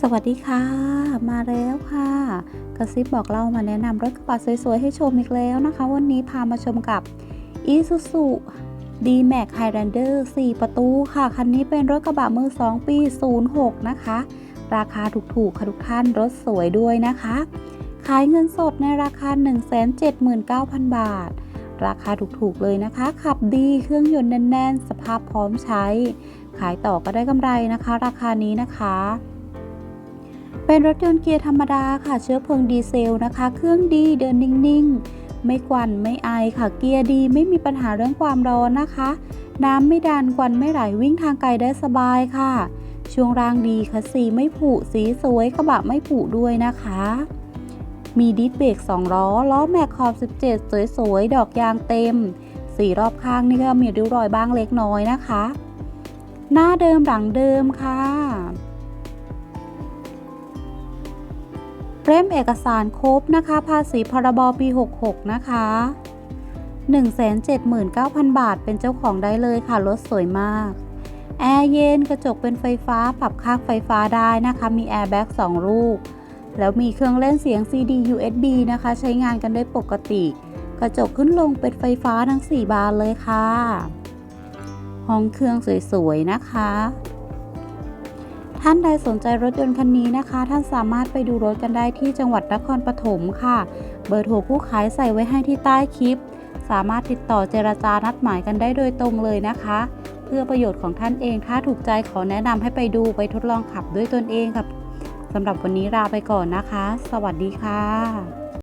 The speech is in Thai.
สวัสดีค่ะ มาแล้วค่ะ กระซิบบอกเล่ามาแนะนำรถกระบะสวยๆ ให้ชมอีกแล้วนะคะ วันนี้พามาชมกับ Isuzu D-Max Highlander 4 ประตูค่ะ คันนี้เป็นรถกระบะมือ 2 ปี 06 นะคะ ราคาถูกๆ ค่ะทุกท่านรถสวยด้วยนะคะ ขายเงินสดในราคา 179,000 บาท ราคาถูกๆ เลยนะคะ ขับดีเครื่องยนต์แน่นๆ สภาพพร้อมใช้ ขายต่อก็ได้กำไรนะคะ ราคานี้นะคะ เป็นรถยนต์เกียร์ธรรมดาค่ะเชื้อเพลิงดีเซลนะคะ เครื่องดีเดินนิ่งๆ ไม่กวันไม่ไอค่ะเกียร์ดี ไม่มีปัญหาเรื่องความร้อนนะคะ น้ำไม่ดันควันไม่ไหลวิ่งทางไกลได้สบายค่ะ ช่วงล่างดีค่ะสีไม่ผุสีสวยกระบะไม่ผุด้วยนะคะ มีดิสเบรก2ล้อล้อแม็กขอบ 17 สวยๆ ดอกยางเต็ม สีรอบข้างนี่ก็มีริ้วรอยบ้างเล็กน้อยนะคะ หน้าเดิมหลังเดิมค่ะ เล่มเอกสารครบนะคะ ภาษีพรบปี 66 นะคะ 179,000 บาทเป็นเจ้าของได้เลยค่ะ รถสวยมาก แอร์เย็นกระจกเป็นไฟฟ้าปรับค่าไฟฟ้าได้นะคะ มีแอร์แบ็ก2ลูก แล้วมีเครื่องเล่นเสียง CD USB นะคะ ใช้งานกันได้ปกติ กระจกขึ้นลงเป็นไฟฟ้าทั้ง 4 บานเลยค่ะ ห้องเครื่องสวยๆนะคะ ท่านใดสนใจรถยนต์คันนี้นะคะ ท่านสามารถไปดูรถกันได้ที่จังหวัดนครปฐมค่ะ เบอร์โทรผู้ขายใส่ไว้ให้ที่ใต้คลิป สามารถติดต่อเจรจานัดหมายกันได้โดยตรงเลยนะคะ เพื่อประโยชน์ของท่านเองถ้าถูกใจขอแนะนำให้ไปดูไปทดลองขับด้วยตนเองครับสำหรับวันนี้ลาไปก่อนนะคะ สวัสดีค่ะ